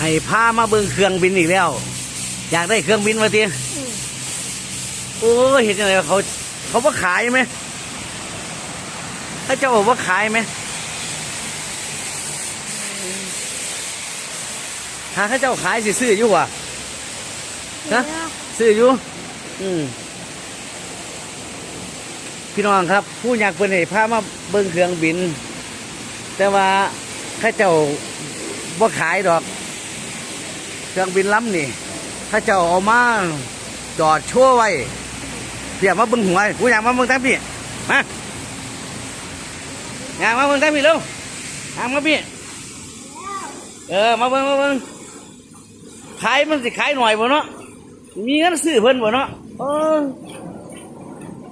ให้พามาเบิ่งเครื่องบินอีกแล้ว อยากได้เครื่องบินมาทีอืมโอ้ยเห็นยังไงเขาเขาว่าขายไหมถ้าเจ้าบอกว่าขายไหมถ้าเขาเจ้าขายสิซื้ออยู่วะนะซื้ออยู่อืมพี่น้องครับ ผู้อยากเป็นให้พามาเบิ่งเครื่องบิน แต่ว่าเข้าเจ้าบ่ขายดอก เครื่องบินล้ำนี่เข้าเจ้าเอามาจอดชั่วไว้เพียมาบิ่งหัวผู้อยากมาบิ่งทั้งพี่มาอยากมาบิ่งทั้งพี่เร็วอยากมาพี่เออมาเบิ่งมาเบิ่งขายมันสิขายหน่อยบ่เนาะมีเงินซื้อเพิ่นบ่เนาะเออ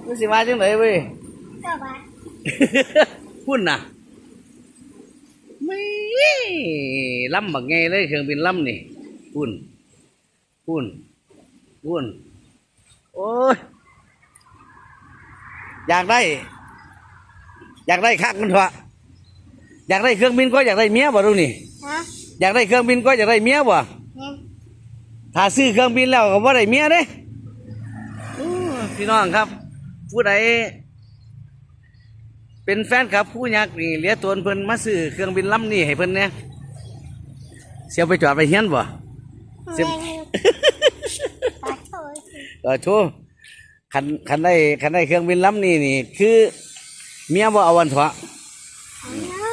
มันสิมาจังไดเว้ยพุ่นน่ะไม่ลำบักไงเลยเครื่องบินลำนี่ พุ่นพุ่นพุ่นโอ้ยอยากได้ อยากได้คักมันเถอะอยากได้เครื่องบินก็อยากได้เมียบ่ดูนี่ฮะอยากได้เครื่องบินก็อยากได้เมียบ่เนี่ยถ้าซื้อเครื่องบินแล้วก็บ่ได้เมียเด้อู้พี่น้องครับ ผู้ใดเป็นแฟนคลับผู้ยักษ์นี่เหลียตัวเพิ่นมาซื้อเครื่องบินลำนี้ให้เพิ่นเนี่ยเสียไปจอดไปเฮียนบ่ สิบแม่งปลาโถสิเออโชว์คันคันได้คันได้เครื่องบินลำนี้นี่คือเมียบ่เอาวันเถอะอันน้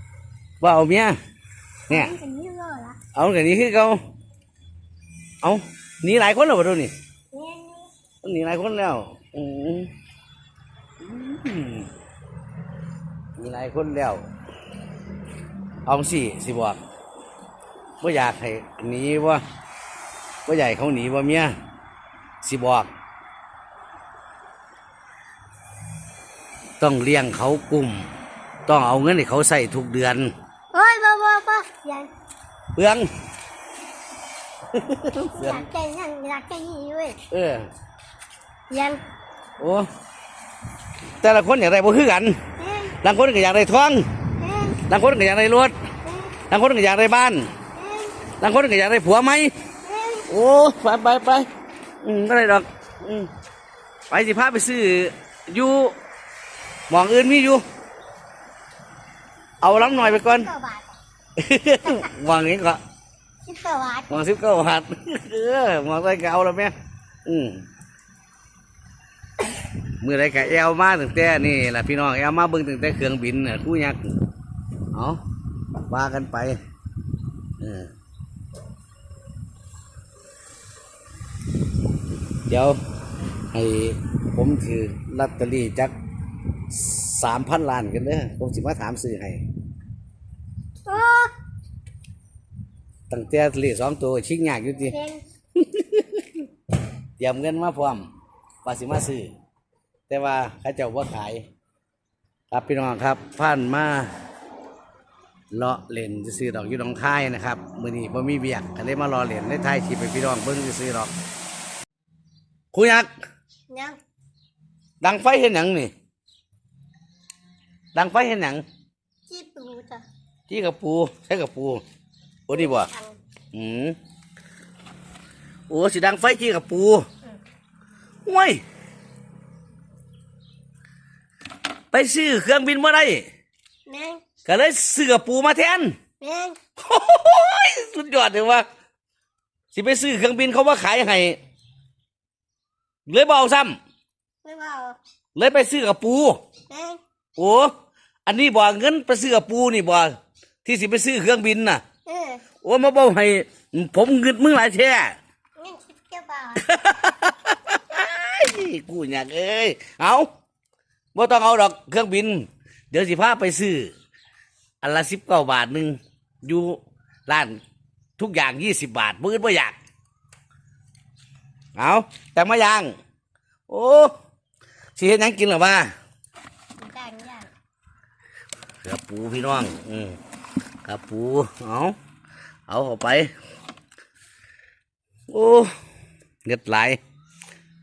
ำบ่เอาเมียเนี่ยมันเป็นยี่ห้อละเอาอย่างนี้คือเขาเอาหนีหลายคนแล้วบ่ดูนี่เนี่ยนี่หนีหลายคนแล้วอืมอืมมีหลายคนแล้ว เอาสิสิบอก ว่าอยากให้หนีว่าว่าอยากให้เขาหนีว่าเมียสิบอก ต้องเลี้ยงเขากลุ่ม ต้องเอาเงินให้เขาใส่ทุกเดือนโอ้ยบ้าบ้าบ้าอยากเปลืองเปลือองยากใจนั่งอยากใจยี่เว้ยเออ ยังโอ้แต่ละคนอยากได้บ่คือกันเอ้ยบางคนก็อยากได้ทองเอ้ยบางคนก็อยากได้รถเอ้ยบางคนก็อยากได้บ้านเอ้ย บางคนก็อยากได้ผัวไหมเอ้ยโอ้ไปไปไปอืมก็ได้ดอกอืมไปสิพาไปซื้ออยู่หมองอื่นมีอยู่ เอาล้ำหน่อยไปก่อนเก้าบาทหมองนี้ก็สิบเก้าบาทหมองสิบเก้าบาทเออหมองได้ก็เอาแล้วแม่อืมมือไรก็แอลมาตั้งแต่นี่แหละพี่น้องแอลมาเบิ่งตั้งแต่เครื่องบินน่ะคู่ยักษ์เอาว่ากันไปเออ เดี๋ยวให้ผมถือลอตเตอรี่จักสามพันล้านกันเด้อผมสิมาถามซื้อให้โอ้ตั้งแต่เลขสองตัวชิงยากอยู่ติเพลงเตรียมเงินมาพร้อมว่าสิมาซื้อแต่ว่าเขาเจ้าว่าขาย ครับพี่น้องครับผ่านมาเลาะเล่นซื้อดอกอยู่หนองคายนะครับมือนี้บ่มีเบียกก็เลยมารอเล่นได้ทายชีไปพี่น้องเบิ่งซื้อดอก คุยักษ์ยังดังไฟเห็นหยังนี่ ดังไฟเห็นหยังจีบปูจ้ะที่กับปูใช้กับปูโอ้นี่บ่ทังอืมโอ้สิดังไฟที่กับปูห้วยไปซื้อเครื่องบินมาได้แม่งก็เลยซื้อกับปูมาแทนแม่งโอ้ยสุดยอดเลยว่า สิไปซื้อเครื่องบินเขาว่าขายให้ เลยเบเอาซ้ไม่ว่าำเลยไปซื้อกับปูแม่งโอ้อันนี้บ่เงินไปซื้อกับปูนี่บ่ที่สิไปซื้อเครื่องบินน่ะ เออโอ้มาบอกให้ ผมเงินมึงหลายแท้ เงินสิบเก้าบาทกูอยากเอ้ย เอาบ่ต้องเอาดอกเครื่องบิน เดี๋ยวสิพาไปซื้อ อันละสิบเก้าบาทหนึ่งอยู่ร้านทุกอย่างยี่สิบบาทมือบ่อยาก เอาแต่มายังโอ้สิเห็นยังกินหรอวะย่างย่างกระปูพี่น้อง อืมกระปูเอาเอาเข้าไป โอ้เงิดหลาย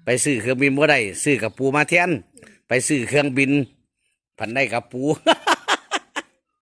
ไปซื้อเครื่องบินบ่ได้ซื้อกับปูมาแทนไปซื้อเครื่องบิน พันได้กับปู